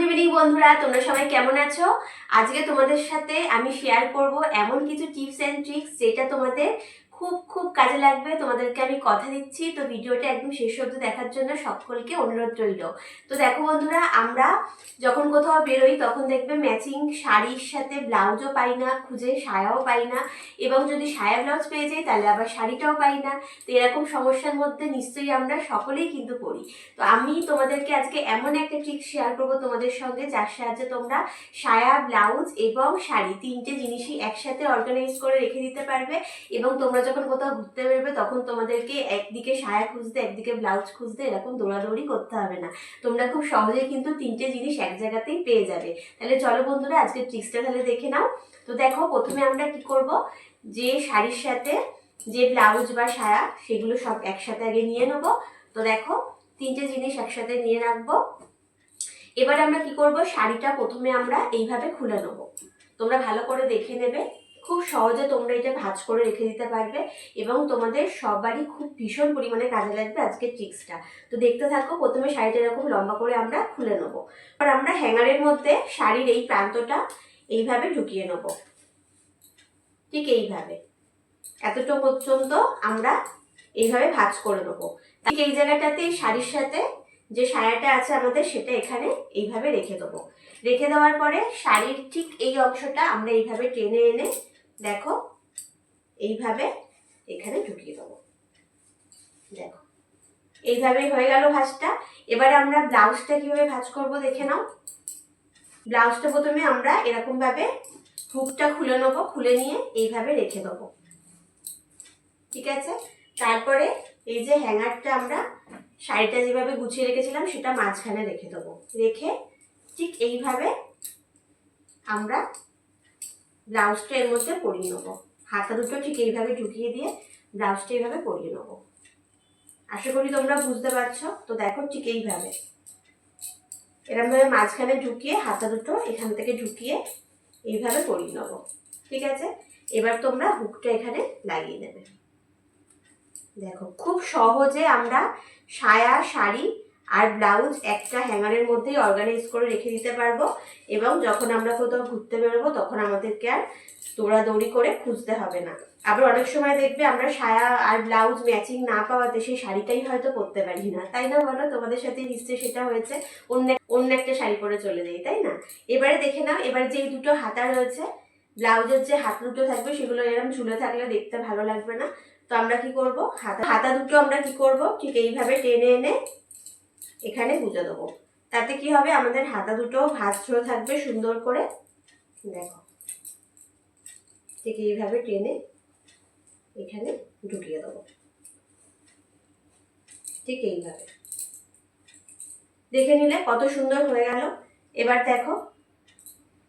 Good বন্ধুরা, তোমরা সবাই কেমন আছো? আজকে তোমাদের সাথে আমি শেয়ার করব এমন কিছু টিপস অ্যান্ড ট্রিক্স যেটা তোমাদের খুব খুব কাজে লাগবে। তোমাদেরকে আমি কথা দিচ্ছি। তো ভিডিওটা একদম শেষ অবধি দেখার জন্য সকলকে অনুরোধ রইল। তো দেখো বন্ধুরা, আমরা যখন কোথাও বেরোই, তখন দেখবে ম্যাচিং শাড়ির সাথে ব্লাউজও পাই না, খুঁজে সায়াও পাই না। এবং যদি সায়া ব্লাউজ পেয়ে যাই, তাহলে আবার শাড়িটাও পাই না। তো এরকম সমস্যার মধ্যে নিশ্চয়ই আমরা সকলেই কিন্তু পড়ি। তো আমি তোমাদেরকে আজকে এমন একটা ট্রিক শেয়ার করব তোমাদের সঙ্গে, যার সাহায্যে তোমরা সায়া ব্লাউজ এবং শাড়ি তিনটে জিনিসই একসাথে অর্গানাইজ করে রেখে দিতে পারবে। এবং তোমরা যখন কোথাও ঘুরতে বেরোবে, তখন তোমাদেরকে একদিকে সায়া খুঁজতে, একদিকে ব্লাউজ খুঁজতে এরকম দৌড়াদৌড়ি করতে হবে না। তোমরা খুব সহজেই কিন্তু তিনটে জিনিস এক জায়গাতেই পেয়ে যাবে। তাহলে চলো বন্ধুরা আজকে ট্রিক্সটা তাহলে দেখে নাও। তো দেখো, প্রথমে আমরা কি করব? যে শাড়ির সাথে যে ব্লাউজ বা সায়া, সেগুলো সব একসাথে আগে নিয়ে নেব। তো দেখো, তিনটে জিনিস একসাথে নিয়ে রাখব। এবার আমরা কি করব? শাড়িটা প্রথমে আমরা এইভাবে খুলে নেব। তোমরা ভালো করে দেখে নেবে। খুব সহজে তোমরা এটা ভাঁজ করে রেখে দিতে পারবে এবং তোমাদের সবারই খুব ভীষণ পরিমাণে কাজে লাগবে আজকের ট্রিক্সটা তো দেখতে থাকো, প্রথমে শাড়িটা এরকম লম্বা করে আমরা খুলে নেব। আর আমরা হ্যাঙ্গারের মধ্যে শাড়ির এই প্রান্তটা এইভাবে ঢুকিয়ে নেব। ঠিক এইভাবে। এতটা পর্যন্ত আমরা এইভাবে ভাঁজ করে নেব। ঠিক এই জায়গাটাতে, এই শাড়ির সাথে যে সায়াটা আছে আমাদের, সেটা এখানে এইভাবে রেখে দেবো। রেখে দেওয়ার পরে শাড়ির ঠিক এই অংশটা আমরা এইভাবে টেনে এনে দেখো, এইভাবে এখানে ঢুকিয়ে দেবো। দেখো, এইভাবেই হয়ে গেল ভাঁজটা। এবারে আমরা ব্লাউজটা কীভাবে ভাঁজ করব দেখে নাও। ব্লাউজটা প্রথমে আমরা এরকম ভাবে হুকটা খুলে নেব, খুলে নিয়ে এইভাবে রেখে দেবো। ঠিক আছে? তারপরে এই যে হ্যাঙ্গারটা আমরা শাড়িটা যেভাবে গুছিয়ে রেখেছিলাম, সেটা মাঝখানে রেখে দেবো। রেখে ঠিক এইভাবে আমরা ব্লাউজটা এর মধ্যে পরিয়ে নেব। হাতা দুটো ঠিক এইভাবে ঢুকিয়ে দিয়ে ব্লাউজটা এইভাবে পরিয়ে নেব। আশা করি তোমরা বুঝতে পারছ? তো দেখো ঠিক এইভাবে। এরমভাবে মাঝখানে ঢুকিয়ে হাতা দুটো এখান থেকে ঢুকিয়ে এইভাবে পরিয়ে নেব। ঠিক আছে? এবার তোমরা হুকটা এখানে লাগিয়ে নেবে দেখো, খুব সহজে আমরা সায়া শাড়ি আর ব্লাউজ একটা হ্যাঙ্গারের মধ্যেই অর্গানাইজ করে রেখে দিতে পারব। এবং যখন আমরা কোথাও ঘুরতে বেরোবো, তখন আমাদেরকে আর দৌড়াদৌড়ি করে খুঁজতে হবে না। আবার অনেক সময় দেখবে আমরা সায়া আর ব্লাউজ ম্যাচিং না পাওয়াতে সেই শাড়িটাই হয়তো পরতে পারি না। তাই না বলো? তোমাদের সাথে নিশ্চয়ই সেটা হয়েছে। অন্য অন্য একটা শাড়ি পরে চলে যাই, তাই না? এবারে দেখে নাও, এবার যে দুটো হাতা রয়েছে, ব্লাউজের যে হাত দুটো থাকবে, সেগুলো এরকম ঝুলে থাকলে দেখতে ভালো লাগবে না। তো আমরা কি করব? হাতা হাতা দুটো আমরা কি করব? ঠিক এইভাবে টেনে এনে এখানে গুঁজে দেবো। তাতে কি হবে? আমাদের হাতা দুটো ভাঁজ ধরে থাকবে সুন্দর করে। দেখো। ঠিক এইভাবে টেনে এখানে ঢুকিয়ে দেবো। ঠিক এইভাবে। দেখে নিলে কত সুন্দর হয়ে গেল। এবার দেখো,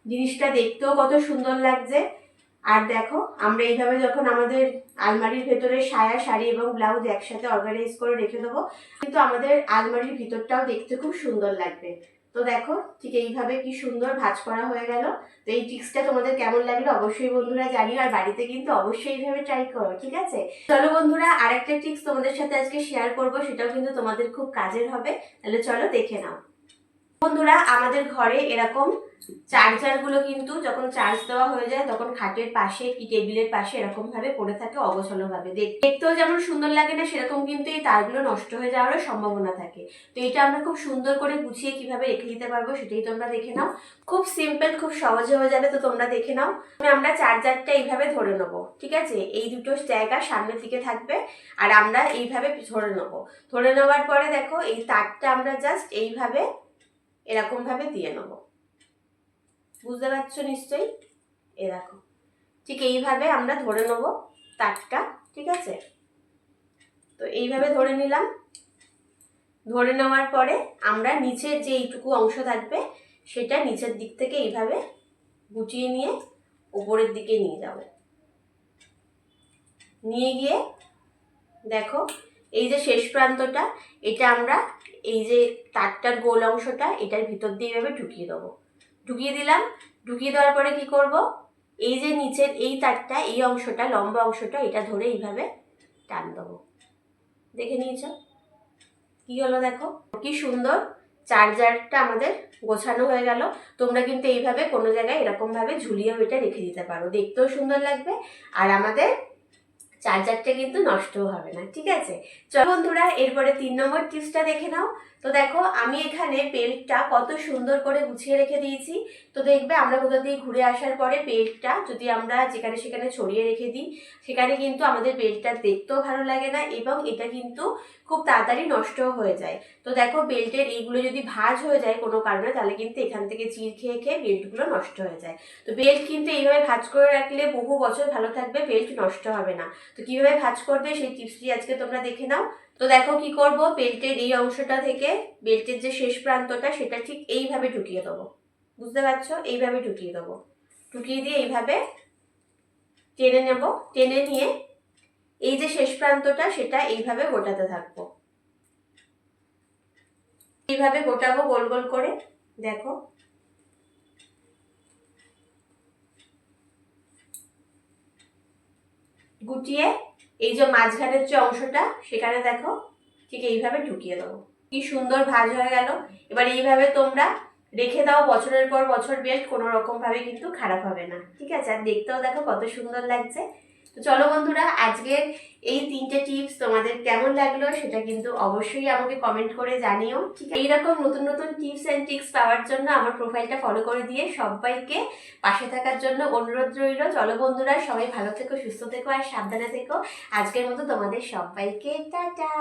জিনিসটা দেখতেও কত সুন্দর লাগছে। আর দেখো, আমরা এইভাবে যখন আমাদের আলমারির ভেতরে সায়া, শাড়ি এবং ব্লাউজ একসাথে অর্গানাইজ করে রেখে দেবো, কিন্তু আমাদের আলমারির ভিতরটাও দেখতে খুব সুন্দর লাগবে। তো দেখো, ঠিক এইভাবে কি সুন্দর ভাঁজ করা হয়ে গেল। তো এই টিক্সটা তোমাদের কেমন লাগল অবশ্যই বন্ধুরা জানিও, আর বাড়িতে কিন্তু অবশ্যই এইভাবে ট্রাই করো, ঠিক আছে? চলো বন্ধুরা আর একটা টিক্স তোমাদের সাথে আজকে শেয়ার করব, সেটাও কিন্তু তোমাদের খুব কাজের হবে। তাহলে চলো দেখে নাও। বন্ধুরা, আমাদের ঘরে এরকম চার্জারগুলো কিন্তু যখন চার্জ দেওয়া হয়ে যায়, তখন খাটের পাশে কি টেবিলের পাশে এরকম ভাবে পড়ে থাকে অগোছালো ভাবে দেখতেও যেমন সুন্দর লাগে না, সেরকম কিন্তু এই তারগুলো নষ্ট হয়ে যাওয়ারও সম্ভাবনা থাকে। তো এটা আমরা খুব সুন্দর করে গুছিয়ে কীভাবে রেখে দিতে পারব সেটাই তোমরা দেখে নাও। খুব সিম্পল খুব সহজে হয়ে যাবে, তো তোমরা দেখে নাও। আমরা চার্জারটা এইভাবে ধরে নেব, ঠিক আছে? এই দুটো জায়গা সামনের দিকে থাকবে, আর আমরা এইভাবে ধরে নেব। ধরে নেওয়ার পরে দেখো, এই তারটা আমরা জাস্ট এইভাবে এরকম ভাবে দিয়ে নেব। বুঝতে পারছ নিশ্চয়ই? এ দেখো, ঠিক এইভাবে আমরা ধরে নেব তারটা, ঠিক আছে? তো এইভাবে ধরে নিলাম। ধরে নেওয়ার পরে আমরা নিচের যে এইটুকু অংশ থাকবে, সেটা নিচের দিক থেকে এইভাবে গুটিয়ে নিয়ে ওপরের দিকে নিয়ে যাব। নিয়ে গিয়ে দেখো এই যে শেষ প্রান্তটা, এটা আমরা এই যে তারটার গোল অংশটা, এটার ভিতর দিয়ে এভাবে ঢুকিয়ে দেবো। ঢুকিয়ে দিলাম, ঢুকিয়ে দেওয়ার পরে কি করব? এই যে নিচের এই তারটা, এই অংশটা, লম্বা অংশটা, এটা ধরে এইভাবে টান দেবো। দেখে নিয়েছ? কি হলো দেখো? কি সুন্দর চার্জারটা আমাদের গোছানো হয়ে গেল। তোমরা কিন্তু এইভাবে কোনো জায়গায় এরকমভাবে ঝুলিয়েও এটা রেখে দিতে পারো। দেখতেও সুন্দর লাগবে। আর আমাদের চার্জারটা কিন্তু নষ্টও হবে না, ঠিক আছে? চলো বন্ধুরা, এরপরে তিন নম্বর টিপসটা দেখে নাও। তো দেখো, আমি এখানে পেল্টটা কত সুন্দর করে গুছিয়ে রেখে দিয়েছি। তো দেখবে, আমরা কোথা দিয়ে ঘুরে আসার পরে পেল্টটা যদি আমরা যেখানে সেখানে ছড়িয়ে রেখে দিই, সেখানে কিন্তু আমাদের বেল্টটা দেখতেও ভালো লাগে না এবং এটা কিন্তু খুব তাড়াতাড়ি নষ্টও হয়ে যায়। তো দেখো, বেল্টের এইগুলো যদি ভাঁজ হয়ে যায় কোনো কারণে, তাহলে কিন্তু এখান থেকে চির খেয়ে খেয়ে বেল্টগুলো নষ্ট হয়ে যায়। তো বেল্ট কিন্তু এইভাবে ভাঁজ করে রাখলে বহু বছর ভালো থাকবে, বেল্ট নষ্ট হবে না। তো কীভাবে ভাঁজ করবে সেই টিপসটি আজকে তোমরা দেখে নাও। তো দেখো কি করব, বেল্টের এই অংশটা থেকে, বেল্টের যে শেষ প্রান্তটা, সেটা ঠিক এইভাবে ঢুকিয়ে দেবো। বুঝতে পারছ? এইভাবে ঢুকিয়ে দেবো। ঢুকিয়ে দিয়ে এইভাবে টেনে নেব। টেনে নিয়ে এই যে শেষ প্রান্তটা, সেটা এইভাবে গোটাতে থাকব। এইভাবে গোটাবো গোল গোল করে। দেখো গুটিয়ে এই যে মাঝখানের যে অংশটা, সেখানে দেখো ঠিক এইভাবে ঢুকিয়ে দেবো। কি সুন্দর ভাজ হয়ে গেল। এবার এইভাবে তোমরা রেখে দাও, বছরের পর বছর বেশ কোনো রকমভাবে কিন্তু খারাপ হবে না। ঠিক আছে? আর দেখতেও দেখো কত সুন্দর লাগছে। তো চলো বন্ধুরা, আজকের এই তিনটে টিপস তোমাদের কেমন লাগল সেটা কিন্তু অবশ্যই আমাকে কমেন্ট করে জানিও, ঠিক এইরকম নতুন নতুন টিপস অ্যান্ড ট্রিক্স পাওয়ার জন্য আমার প্রোফাইলটা ফলো করে দিয়ে সবাইকে পাশে থাকার জন্য অনুরোধ রইল। চলো বন্ধুরা, সবাই ভালো থেকো, সুস্থ থেকো আর সাবধানে থেকো। আজকের মতো তোমাদের সবাইকে টাটা!